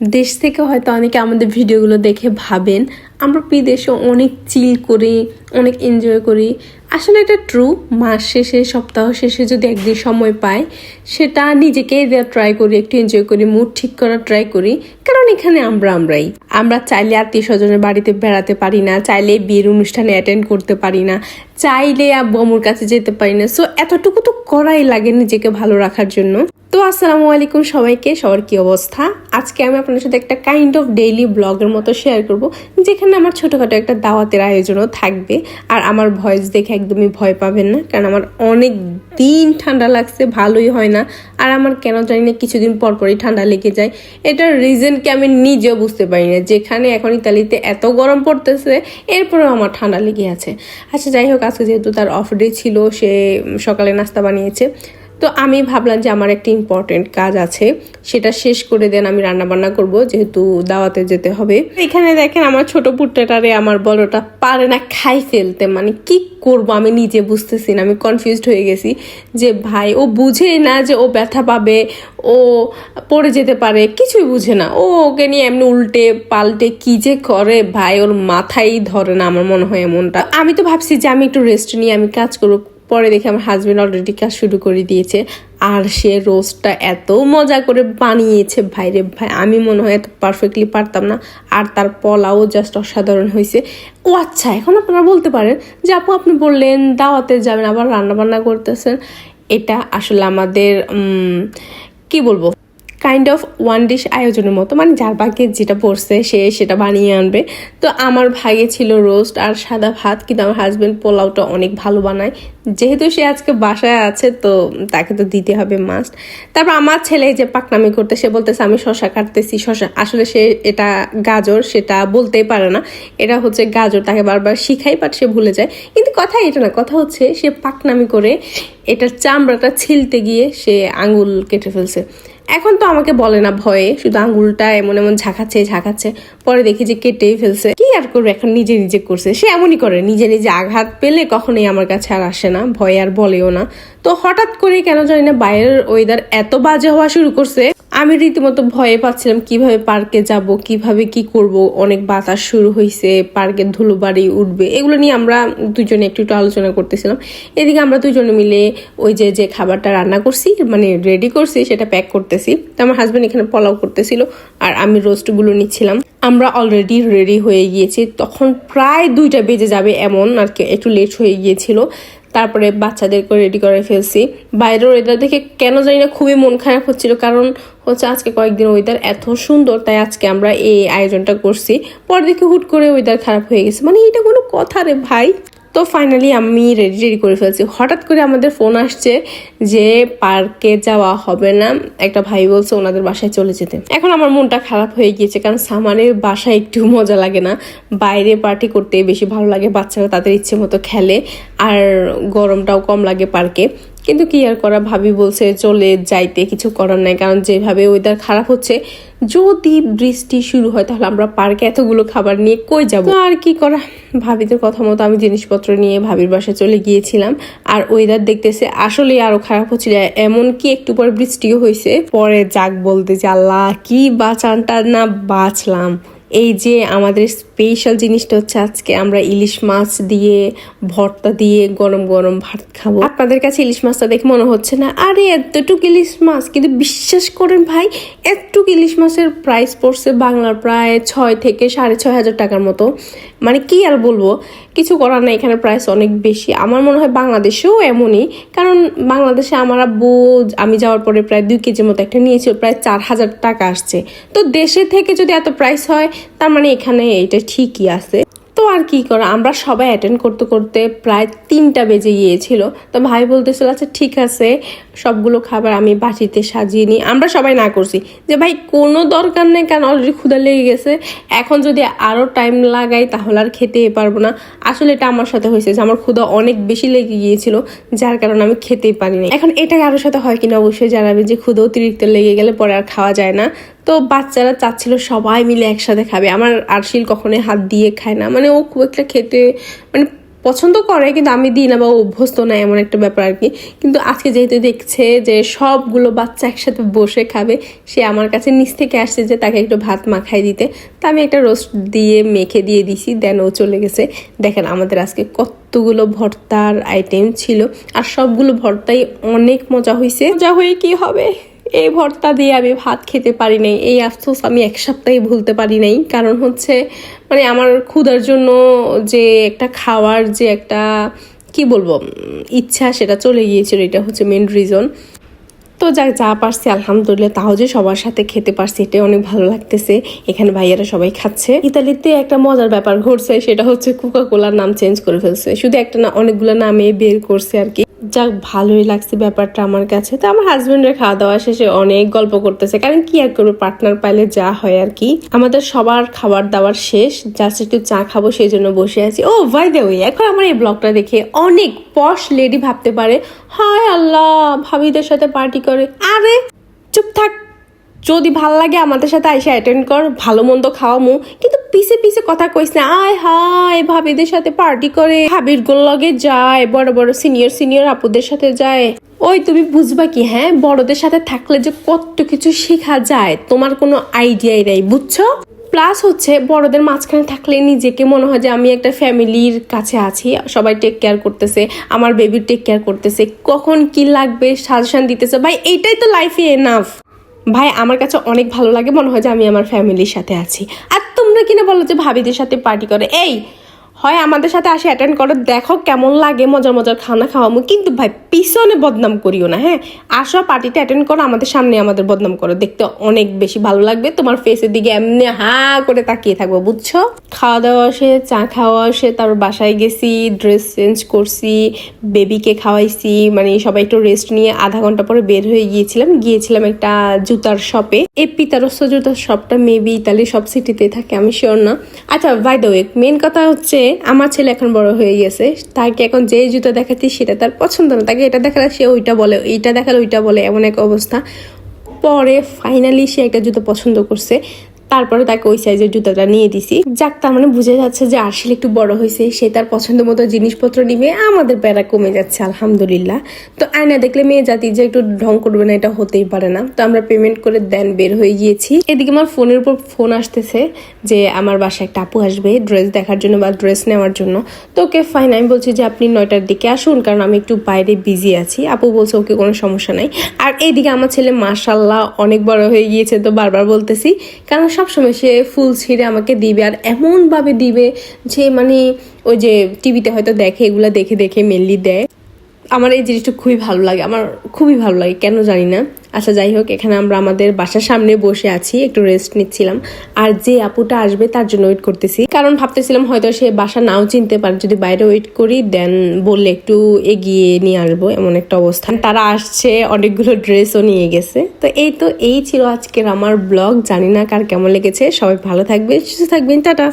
দেশ থেকে হয়তো অনেকে আমাদের ভিডিওগুলো দেখে ভাবেন, আমরা বিদেশে অনেক চিল করি, অনেক এনজয় করি। আসলে এটা ট্রু মাস শেষে, সপ্তাহ শেষে যদি একদিন সময় পাই, সেটা নিজেকে দেওয়া ট্রাই করি, একটু এনজয় করি মুড ঠিক করার ট্রাই করি, কারণ এখানে আমরা আমরাই। আমরা চাইলে আত্মীয় স্বজনের বাড়িতে বেড়াতে পারি না, চাইলে বিয়ের অনুষ্ঠানে অ্যাটেন্ড করতে পারি না, চাইলে আব্বু আম্মুর কাছে যেতে পারি না। সো এতটুকু তো করাই লাগে নিজেকে ভালো রাখার জন্য। তো, আসসালামু আলাইকুম সবাইকে, সবার কি অবস্থা? আজকে আমি আপনার সাথে একটা কাইন্ড অফ ডেইলি ব্লগের মতো শেয়ার করব, যেখানে আমার ছোটোখাটো একটা দাওয়াতের আয়োজনও থাকবে। আর আমার ভয়েস দেখে একদমই ভয় পাবেন না। কারণ আমার অনেক দিন ঠান্ডা লাগছে, ভালোই হয় না। আর আমার কেন জানি না, কিছুদিন পরপরই ঠান্ডা লেগে যায়। এটার রিজনকে আমি নিজেও বুঝতে পারি না। যেখানে এখন ইতালিতে এত গরম পড়তেছে, এরপরেও আমার ঠান্ডা লেগে আছে। আচ্ছা যাই হোক, আজকে যেহেতু তার অফ ডে ছিল, সে সকালে নাস্তা বানিয়েছে। তো আমি ভাবলাম যে আমার একটা ইম্পর্টেন্ট কাজ আছে, সেটা শেষ করে দেন আমি রান্না বান্না করব, যেহেতু দাওয়াতে যেতে হবে। এখানে দেখেন আমার ছোট পুট্টাটারে আমার বড়টা পারে না খাই ফেলতে মানে কি করব আমি নিজে বুঝতেছি না, আমি কনফিউজড হয়ে গেছি যে ভাই, ও বুঝে না যে ও ব্যথা পাবে, ও পড়ে যেতে পারে, কিছুই বুঝে না। ও ওকে নিয়ে এমনি উল্টে পাল্টে কি যে করে, ভাই, ওর মাথায় ধরে না আমার মনে হয় এমনটা। আমি তো ভাবছি যে আমি একটু রেস্ট নিয়ে আমি কাজ করব পরে দেখি আমার হাজব্যান্ড অলরেডি কাজ শুরু করে দিয়েছে। আর সে রোস্টটা এত মজা করে বানিয়েছে। ভাইরে ভাই, আমি মনে হয় এত পারফেক্টলি পারতাম না। আর তার পলাও জাস্ট অসাধারণ হয়েছে। ও আচ্ছা এখন আপনারা বলতে পারেন যে আপু, আপনি বললেন দাওয়াতে যাবেন, আবার রান্না বান্না করতেছেন। এটা আসলে আমাদের কি বলব? কাইন্ড অফ ওয়ান ডিশ আয়োজনের মতো মানে যার ভাগ্যে যেটা পড়ছে সে সেটা বানিয়ে আনবে। তো আমার ভাগে ছিল রোস্ট আর সাদা ভাত, কিন্তু আমার হাজব্যান্ড পোলাওটা অনেক ভালো বানায়। যেহেতু সে আজকে বাসায় আছে, তো তাকে তো দিতে হবে মাস্ট তারপর আমার ছেলে যে পাকনামি করতে, সে বলতেছে, আমি শশা কাটতেছি শশা আসলে সে এটা গাজর, সেটা বলতেই পারে না। এটা হচ্ছে গাজর, তাকে বারবার শিখাই বাট সে ভুলে যায়। কিন্তু কথা এটা না, কথা হচ্ছে সে পাকনামি করে এটার চামড়াটা ছিলতে গিয়ে সে আঙুল কেটে ফেলছে। এখন তো আমাকে বলে না ভয়ে, শুধু আঙুলটা এমন এমন ঝাঁকাচ্ছে ঝাঁকাচ্ছে। পরে দেখি যে কেটেই ফেলছে। কি আর করবে এখন নিজে নিজে করছে? সে এমনই করে, নিজে নিজে আঘাত পেলে কখনোই আমার কাছে আর আসে না, ভয়ে আর বলেও না। তো হঠাৎ করে কেন জানি না বাইরের ওয়েদার এত বাজে হওয়া শুরু করছে আমি রীতিমতো ভয়ে পাচ্ছিলাম কীভাবে পার্কে যাব, কীভাবে কি করব। অনেক বাতাস শুরু হয়েছে পার্কের ধুলোবাড়ি উঠবে। এগুলো নিয়ে আমরা দুজনে একটু একটু আলোচনা করতেছিলাম। এদিকে আমরা দুজনে মিলে ওই যে যে খাবারটা রান্না করছি মানে রেডি করছি, সেটা প্যাক করতেছি। তো আমার হাজব্যান্ড এখানে পোলাও করতেছিল আর আমি রোস্টগুলো নিচ্ছিলাম। আমরা অলরেডি রেডি হয়ে গিয়েছি। তখন প্রায় দুইটা বেজে যাবে এমন আর কি, একটু লেট হয়ে গিয়েছিল। তারপরে বাচ্চাদেরকে রেডি করে ফেলছি। বাইরের ওয়েদার দেখে কেন জানি না খুবই মন খারাপ হচ্ছিল, কারণ হচ্ছে আজকে কয়েকদিন ওয়েদার এত সুন্দর, তাই আজকে আমরা এই আয়োজনটা করছি। পর দেখে হুট করে ওয়েদার খারাপ হয়ে গেছে। মানে এটা কোনো কথা রে ভাই। তো ফাইনালি আমি রেডি রেডি করে ফেলছি। হঠাৎ করে আমাদের ফোন আসছে যে পার্কে যাওয়া হবে না। একটা ভাই বলছে ওনাদের বাসায় চলে যেতে। এখন আমার মনটা খারাপ হয়ে গিয়েছে, কারণ সামানের বাসায় একটু মজা লাগে না। বাইরে পার্টি করতে বেশি ভালো লাগে, বাচ্চারা তাদের ইচ্ছে মতো খেলে। আর গরমটাও কম লাগে পার্কে। কিন্তু কি আর করা? ভাবি বলছে, চলে যাইতে কিছু করার নাই, কারণ যেভাবে ওয়েদার খারাপ হচ্ছে, যদি বৃষ্টি শুরু হয়, তাহলে আমরা পার্কে এতগুলো খাবার নিয়ে কই যাব? আর কি করা? ভাবিদের কথা মতো আমি জিনিসপত্র নিয়ে ভাবির বাসায় চলে গিয়েছিলাম, আর ওয়েদার দেখতেছে আসলে আরও খারাপ হচ্ছিল এমন কি একটু পর বৃষ্টিও হয়েছে পরে যাক বলতে যে আল্লাহ, কি বাঁচানটা না বাঁচলাম। এই যে আমাদের স্পেশাল জিনিসটা হচ্ছে আজকে আমরা ইলিশ মাছ দিয়ে ভর্তা দিয়ে গরম গরম ভাত খাব। আপনাদের কাছে ইলিশ মাছটা দেখে মনে হচ্ছে না, আরে এতটুক ইলিশ মাছ, কিন্তু বিশ্বাস করেন ভাই, এতটুক ইলিশ মাছের প্রাইস পড়ছে বাংলার প্রায় ছয় থেকে সাড়ে ছয় হাজার টাকার মতো। মানে কি আর বলব, কিছু করার নাই, এখানে প্রাইস অনেক বেশি। আমার মনে হয় বাংলাদেশেও এমনই, কারণ বাংলাদেশে আমার আব্বু, আমি যাওয়ার পরে প্রায় দুই কেজির মতো একটা নিয়েছিল, প্রায় চার হাজার টাকা আসছে। তো দেশে থেকে যদি এত প্রাইস হয় তার মানে এখানে এটা ঠিকই আছে। তো আর কি করা, আমরা সবাই অ্যাটেন্ড করতে করতে প্রায় তিনটা বেজে গিয়েছিল। তো ভাই বলতেছিল আচ্ছা ঠিক আছে, সবগুলো খাবার আমি বাটিতে সাজিয়ে নিই। আমরা সবাই না করছি। যে ভাই, কোনো দরকার নেই কারণ অলরেডি ক্ষুদা লেগে গেছে। এখন যদি আরও টাইম লাগাই, তাহলে আর খেতে পারব না। আসলে এটা আমার সাথে হয়েছে যে আমার ক্ষুদা অনেক বেশি লেগে গিয়েছিল, যার কারণে আমি খেতেই পারিনি। এখন এটা কারোর সাথে হয় কিনা, অবশ্যই জানাবেন যে ক্ষুদা অতিরিক্ত লেগে গেলে পরে আর খাওয়া যায় না। তো বাচ্চারা চাচ্ছিল সবাই মিলে একসাথে খাবে। আমার আরশিল কখনোই হাত দিয়ে খায় না। মানে ও খুব একটা খেতে মানে পছন্দ করে কিন্তু আমি দিই না বা অভ্যস্ত না, এমন একটা ব্যাপার আর কি। কিন্তু আজকে যেহেতু দেখছে যে সবগুলো বাচ্চা একসাথে বসে খাবে, সে আমার কাছে নিচ থেকে আসছে যে তাকে একটু ভাত মাখাই দিতে। তা আমি একটা রোস্ট দিয়ে মেখে দিয়ে দিছি, দেন ও চলে গেছে। দেখেন আমাদের আজকে কতগুলো ভর্তার আইটেম ছিল। আর সবগুলো ভর্তাই অনেক মজা হয়েছে মজা হয়ে কি হবে? এই ভর্তা দিয়ে আমি ভাত খেতে পারি নাই, এই আফসোস আমি এক সপ্তাহে ভুলতে পারি নাই। কারণ হচ্ছে মানে আমার ক্ষুধার জন্য যে একটা খাওয়ার যে একটা, কি বলব ইচ্ছা সেটা চলে গিয়েছিল, এটা হচ্ছে মেন রিজন তো যাক যা পারছি, আলহামদুলিল্লাহ, তাও যে সবার সাথে খেতে পারছি এটা অনেক ভালো লাগতেছে। এখানে ভাইয়ারা সবাই খাচ্ছে। ইতালিতে একটা মজার ব্যাপার ঘটছে, সেটা হচ্ছে কোকা কোলার নাম চেঞ্জ করে ফেলছে। শুধু একটা না, অনেকগুলো নামে বের করছে আর কি। যাক ভালোই লাগছে ব্যাপারটা আমার কাছে। তো আমার হাজবেন্ডের খাওয়া দাওয়া শেষে অনেক গল্প করতেছে। কারণ কি আর করবে পার্টনার পাইলে যা হয় আর কি। আমাদের সবার খাবার দাবার শেষ জাস্ট একটু চা খাব, সেই জন্য বসে আছি। ও ভাই দে ওই এখন আমার এই ব্লগটা দেখে অনেক পশ লেডি ভাবতে পারে, হায় আল্লাহ, ভাবিদের সাথে পার্টি করে আরে, চুপ থাক। যদি ভালো লাগে আমাদের সাথে আইসা অ্যাটেন্ড কর, ভালো মন্দ খাওয়ামু কিন্তু পিছে পিছে কথা কইস না, আয় হায়, ভাবিদের সাথে পার্টি করে। হাবির গোল লগে যায়, বড় বড় সিনিয়র সিনিয়র আপুদের সাথে যায়। ওই তুমি বুঝবা কি হ্যাঁ? বড়দের সাথে থাকলে যে কত কিছু শেখা যায়, তোমার কোনো আইডিয়াই নাই, বুঝছ? প্লাস হচ্ছে বড়দের মাঝখানে থাকলে নিজেকে মনে হয় যে আমি একটা ফ্যামিলির কাছে আছি, সবাই টেক কেয়ার করতেছে, আমার বেবির টেক কেয়ার করতেছে, কখন কি লাগবে সাজেশন দিতেছে, ভাই এইটাই তো লাইফে এনাফ ভাই আমার কাছে অনেক ভালো লাগে মনে হয় যে আমি আমার ফ্যামিলির সাথে আছি। আর তোমরা কিনা বলো যে ভাবিদের সাথে পার্টি করে, এই হয় আমাদের সাথে আসে অ্যাটেন্ড করো, দেখো কেমন লাগে, মজার মজার খানা খাওয়ামো। কিন্তু ভাই, পিছনে বদনাম করিও না হ্যাঁ? আসো পার্টিতে অ্যাটেন্ড করো, আমাদের সামনে আমাদের বদনাম করো। দেখতে অনেক বেশি ভালো লাগবে। তোমার ফেসের দিকে এমনি হা করে তাকিয়ে থাকব, বুঝছ? খাওয়া দাওয়া আসে চা খাওয়া আসে তারপর বাসায় গেছি ড্রেস চেঞ্জ করছি বেবিকে খাওয়াইছি মানে সবাই একটু রেস্ট নিয়ে আধা ঘণ্টা পরে বের হয়ে গিয়েছিলাম। গিয়েছিলাম একটা জুতার শপে এই পিতারস্ত জুতার শপটা মেবি ইতালি সব সিটিতে থাকে, আমি শিওর না। আচ্ছা বাই দ্য ওয়ে মেন কথা হচ্ছে আমার ছেলে এখন বড় হয়ে গেছে, তাকে এখন যে জুতো দেখাচ্ছি সেটা তার পছন্দ না। তাকে এটা দেখালে সে ওইটা বলে, এইটা দেখালে ওইটা বলে, এমন এক অবস্থা। পরে ফাইনালি সে একটা জুতো পছন্দ করছে। তারপরে তাকে ওই সাইজের জুতাটা নিয়ে দিছি। যাক, তার মানে বুঝে যাচ্ছে যে আরশিল একটু বড় হয়েছে, সে তার পছন্দ মতো জিনিসপত্র নিবে, আমাদের প্যারা কমে যাচ্ছে, আলহামদুলিল্লাহ। তো আয়না দেখলে মেয়ে জাতি যে একটু ঢং করবে না, এটা হতেই পারে না। তো আমরা পেমেন্ট করে দেন, বের হয়ে গিয়েছি। এদিকে আমার ফোনের উপর ফোন আসতেছে যে আমার বাসায় একটা আপু আসবে ড্রেস দেখার জন্য বা ড্রেস নেওয়ার জন্য। তো ওকে ফাইন আমি বলছি যে আপনি নয়টার দিকে আসুন, কারণ আমি একটু বাইরে বিজি আছি। আপু বলছে, ওকে, কোনো সমস্যা নাই। আর এইদিকে আমার ছেলে মাশাল্লাহ অনেক বড় হয়ে গিয়েছে, তো বারবার বলতেছি। কারণ সবসময় সে ফুল ছিঁড়ে আমাকে দিবে আর এমনভাবে দিবে যে মানে ওই যে টিভিতে হয়তো দেখে, এগুলা দেখে দেখে মেনলি দেয়। আমার এই জিনিসটা খুবই ভালো লাগে, আমার খুবই ভালো লাগে, কেন জানি না। আচ্ছা যাই হোক, এখানে আমরা আমাদের বাসার সামনে বসে আছি, একটু রেস্ট নিচ্ছিলাম। আর যে আপুটা আসবে তার জন্য ওয়েট করতেছি। কারণ ভাবতেছিলাম হয়তো সে বাসা নাও চিনতে পারে, যদি বাইরে ওয়েট করি দেন বললে একটু এগিয়ে নিয়ে আসব, এমন একটা অবস্থান তারা আসছে, অনেকগুলো ড্রেসও নিয়ে গেছে। তো এই তো, এই ছিল আজকের আমার ব্লগ জানি না কার কেমন লেগেছে, সবাই ভালো থাকবে, সুস্থ থাকবেন, টাটা।